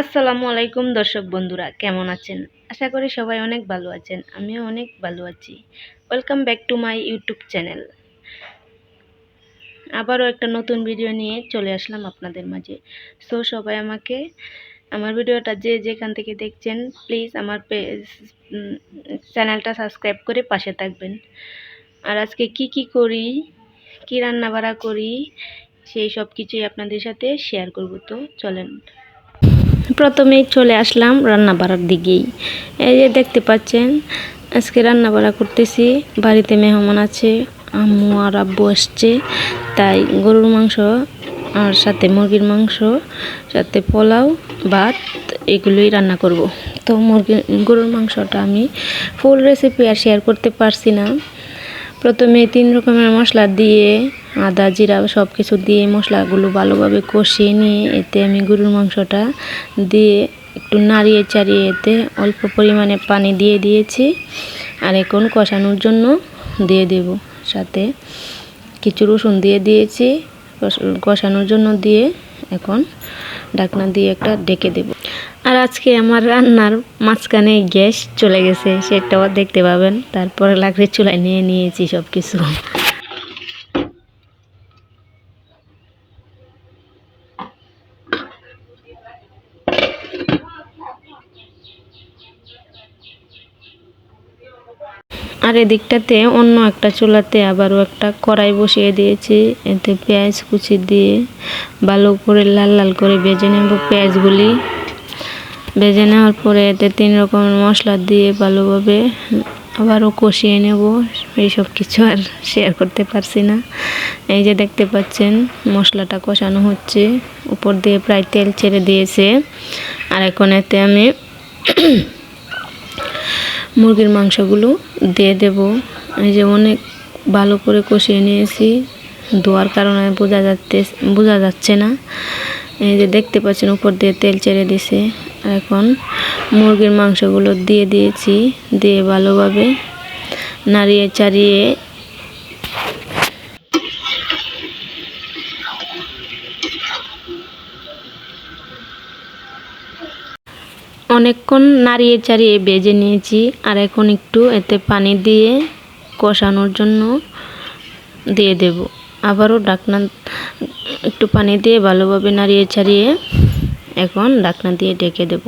আসসালামু আলাইকুম দর্শক বন্ধুরা, কেমন আছেন? আশা করি সবাই অনেক ভালো আছেন, আমিও অনেক ভালো আছি। Welcome back to my YouTube channel আবারও একটা নতুন ভিডিও নিয়ে চলে আসলাম আপনাদের মাঝে। সো সবাই আমাকে, আমার ভিডিওটা যে যেখান থেকে দেখছেন প্লিজ আমার চ্যানেলটা সাবস্ক্রাইব করে পাশে থাকবেন। আর আজকে কি কি করি, কী রান্না বাড়া করি, সেই সব কিছুই আপনাদের সাথে শেয়ার করব। তো চলেন প্রথমেই চলে আসলাম রান্না বাড়ার দিকেই। এই যে দেখতে পাচ্ছেন, আজকে রান্না বাড়া করতেছি। বাড়িতে মেহমান আছে, আম্মু আর আব্বু আসছে। তাই গরুর মাংস আর সাথে মুরগির মাংস, সাথে পোলাও, ভাত, এগুলোই রান্না করব। তো মুরগি, গরুর মাংসটা আমি ফুল রেসিপি আর শেয়ার করতে পারছি না। প্রথমে তিন রকমের মশলা দিয়ে, আদা, জিরা সব কিছু দিয়ে মশলাগুলো ভালোভাবে কষিয়ে নিয়ে এতে আমি গরুর মাংসটা দিয়ে একটু নাড়িয়ে চাড়িয়ে এতে অল্প পরিমাণে পানি দিয়ে দিয়েছি আর এখন কষানোর জন্য দিয়ে দেব। সাথে কিছু রসুন দিয়ে দিয়েছি। কষানোর জন্য দিয়ে এখন ঢাকনা দিয়ে একটা ডেকে দেব। আজকে আমার রান্নার মাঝখানে গ্যাস চলে গেছে, সেটাও দেখতে পাবেন। তারপরে লাকড়ির চুলায় নিয়ে নিয়েছি সব কিছু আর এদিকটাতে অন্য একটা চুলাতে আবারও একটা কড়াই বসিয়ে দিয়েছি, এতে পেঁয়াজ কুচি দিয়ে ভালো করে লাল লাল করে ভেজে নেব পেঁয়াজগুলি। ভেজে নেওয়ার পরে এতে তিন রকমের মশলা দিয়ে ভালোভাবে আবারও কষিয়ে নেব। এইসব কিছু আর শেয়ার করতে পারছি না। এই যে দেখতে পাচ্ছেন, মশলাটা কষানো হচ্ছে। উপর দিয়ে প্রায় তেল ছেড়ে দিয়েছে। আর এখন এতে আমি মুরগির মাংসগুলো দিয়ে দেব। এই যে অনেক ভালো করে কষিয়ে নিয়েছি। ধোয়ার কারণে বোঝা যাচ্ছে বোঝা যাচ্ছে না। এই যে দেখতে পাচ্ছেন, উপর দিয়ে তেল ছেড়ে দিছে। এখন মুরগির মাংসগুলো দিয়ে দিয়েছি, দিয়ে ভালোভাবে নাড়িয়ে চাড়িয়ে অনেকক্ষণ নাড়িয়ে চাড়িয়ে বেজে নিয়েছি, আর এখন একটু এতে পানি দিয়ে কষানোর জন্য দিয়ে দেব। আবারও ডাকনা একটু পানি দিয়ে ভালোভাবে নাড়িয়ে ছাড়িয়ে এখন ডাকনা দিয়ে ডেকে দেব।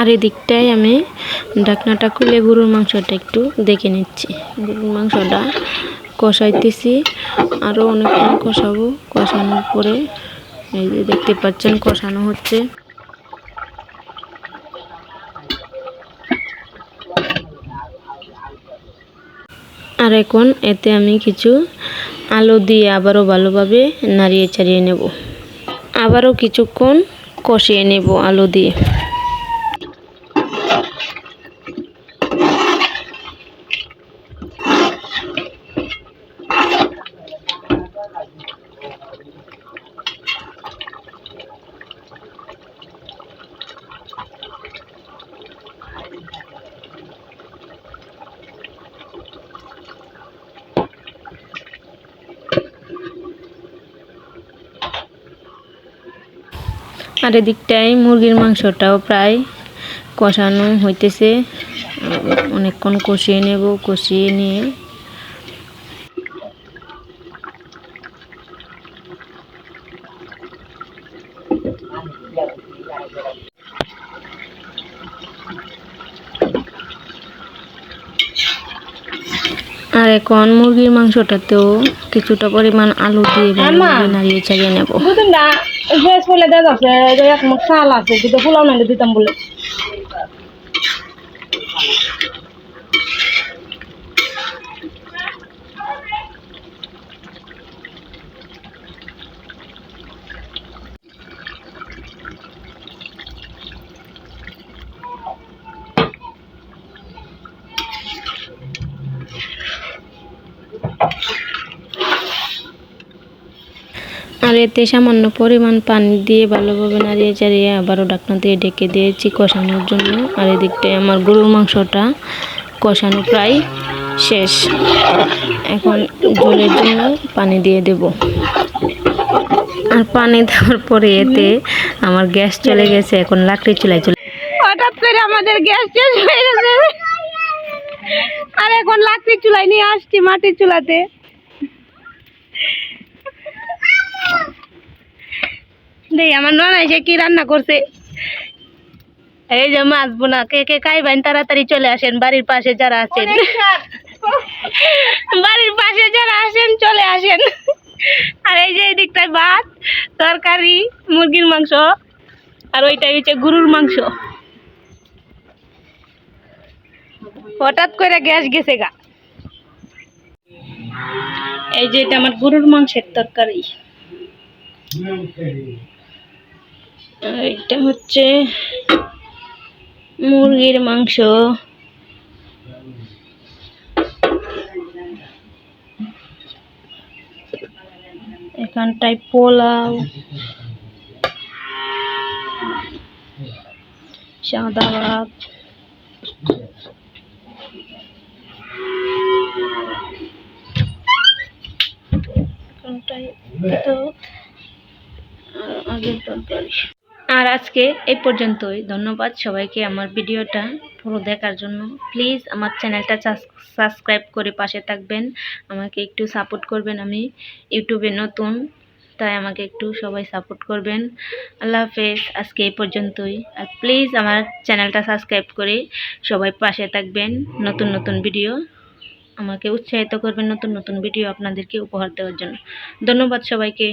আর এদিকটায় আমি ঢাকনাটা খুলে গরুর মাংসটা একটু দেখে নিচ্ছি। গরুর মাংসটা কষাইতেছি আরও অনেকক্ষণ কষাবো। কষানোর পরে এই যে দেখতে পাচ্ছেন কষানো হচ্ছে। আর এখন এতে আমি কিছু আলু দিয়ে আবারও ভালোভাবে নাড়িয়ে ছাড়িয়ে নেব। আবারও কিছুক্ষণ কষিয়ে নেব আলো দিয়ে। আর এদিকটায় মুরগির মাংসটাও প্রায় কষানো হইতেছে। অনেকক্ষণ কষিয়ে নেব কষিয়ে নিয়ে। আর এখন মুরগির মাংসটাতেও কিছুটা পরিমাণ আলু দিয়ে নাড়িয়ে চাড়িয়ে নেব। ড্রেস বলে দেওয়া যাচ্ছে এক মুখ চাল আছে কিন্তু ফুলাও নাইলে দিতাম বলে। আর এতে সামান্য পরিমাণ পানি দিয়ে ভালোভাবে নাড়িয়ে চাড়িয়ে আবারও ডাকনা দিয়ে ডেকে দিয়েছি কষানোর জন্য। আর এদিকটায় আমার গরুর মাংসটা কষানো প্রায় শেষ। এখন জলের জন্য পানি দিয়ে দেব। আর পানি দেওয়ার পরে এতে আমার গ্যাস চলে গেছে, এখন লাকড়ি চুলায় চলে হঠাৎ করে আমাদের গ্যাস শেষ হয়ে গেছে। আর এখন লাকড়ি চুলাই নিয়ে আসছি মাটির চুলাতে। দেই আমার ননা এসে কি রান্না করছে? এই যে মাছ বোনা কে কে খাইবেন তাড়াতাড়ি চলে আসেন বাড়ির পাশে যারা আছেন। বাড়ির পাশে যারা আসেন চলে আসেন। আর এই যে এদিকটায় ভাত তরকারি মুরগির মাংস আর ওইটাই হচ্ছে গরুর মাংস। হঠাৎ করে গ্যাস গেছে গা। এই যে এটা আমার গরুর মাংসের তরকারি। আর এটা হচ্ছে মুরগির মাংস। এখানটায় পোলাও সাদা ভাত। এখানটায় তো আগের তরকারি আর আজকে এই পর্যন্তই। ধন্যবাদ সবাইকে আমার ভিডিওটা পুরো দেখার জন্য। প্লিজ আমার চ্যানেলটা সাবস্ক্রাইব করে পাশে থাকবেন। আমাকে একটু সাপোর্ট করবেন আমি ইউটিউবে নতুন, তাই আমাকে একটু সবাই সাপোর্ট করবেন। আল্লাহ হাফেজ, আজকে এই পর্যন্তই। আর প্লিজ আমার চ্যানেলটা সাবস্ক্রাইব করে সবাই পাশে থাকবেন। নতুন নতুন ভিডিও আমাকে উৎসাহিত করবেন, নতুন নতুন ভিডিও আপনাদেরকে উপহার দেওয়ার জন্য। ধন্যবাদ সবাইকে।